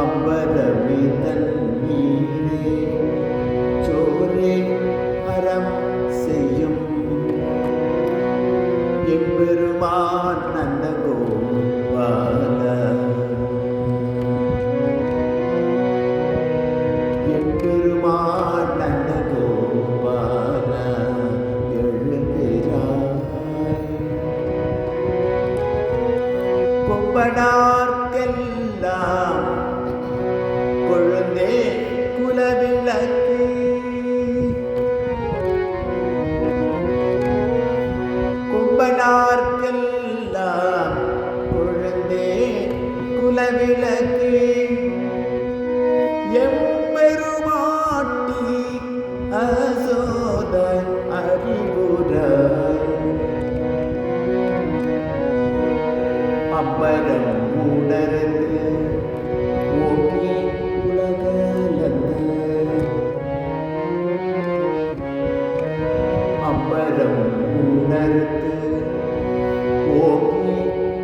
Ambar Vidal Mire Chore Aram எம்பெருமான் நந்தகோபால எம்பெருமான் நந்தகோபால எழுந்திராய். கொம்பனார்க்கெல்லாம் குலவிளக்கு எம்பெருமாட்டி அசோத அறிவுராய் அம்பரம் உணர்ந்து ஓங்கி உலகளந்த அம்பரம் உணர்ந்து ஓங்கி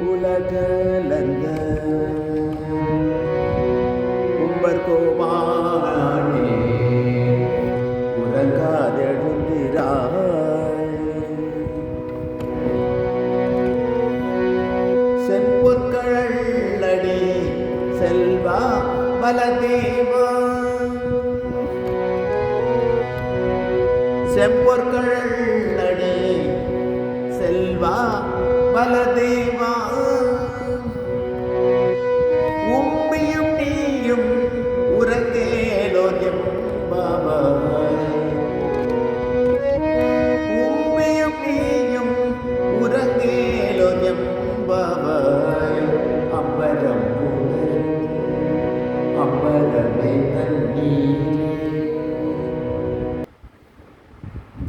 உலகளந்த பலதேவா செம்பொற்கழல்லடி செல்வா பலதேவா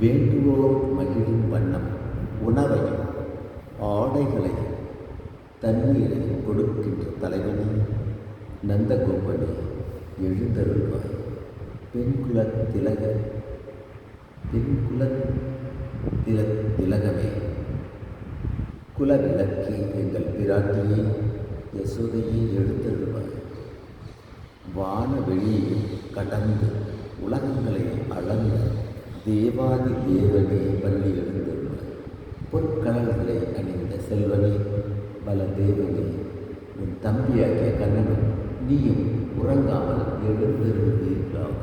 வேண்டுவோர் மகிழும் வண்ணம் உணவையும் ஆடைகளையும் தண்ணீரையும் கொடுக்கின்ற தலைவனே நந்தகோபனே எழுந்தருள்வாய். பெண்குல திலக பெண்குல தில திலகமே குலவிளக்கி எங்கள் பிராட்டியே யசோதையை எழுந்தருள்வாய். வான வெளியையும் கடந்து உலகங்களை அளந்து தேவாதி தேவனே பள்ளி எழுந்துள்ளார் பொற்கடல்களை அணிந்த செல்வனே பல தேவனே உன் தம்பியாகிய கண்ணனும் நீயும் உறங்காமல் எழுந்திருந்தீர்களாக.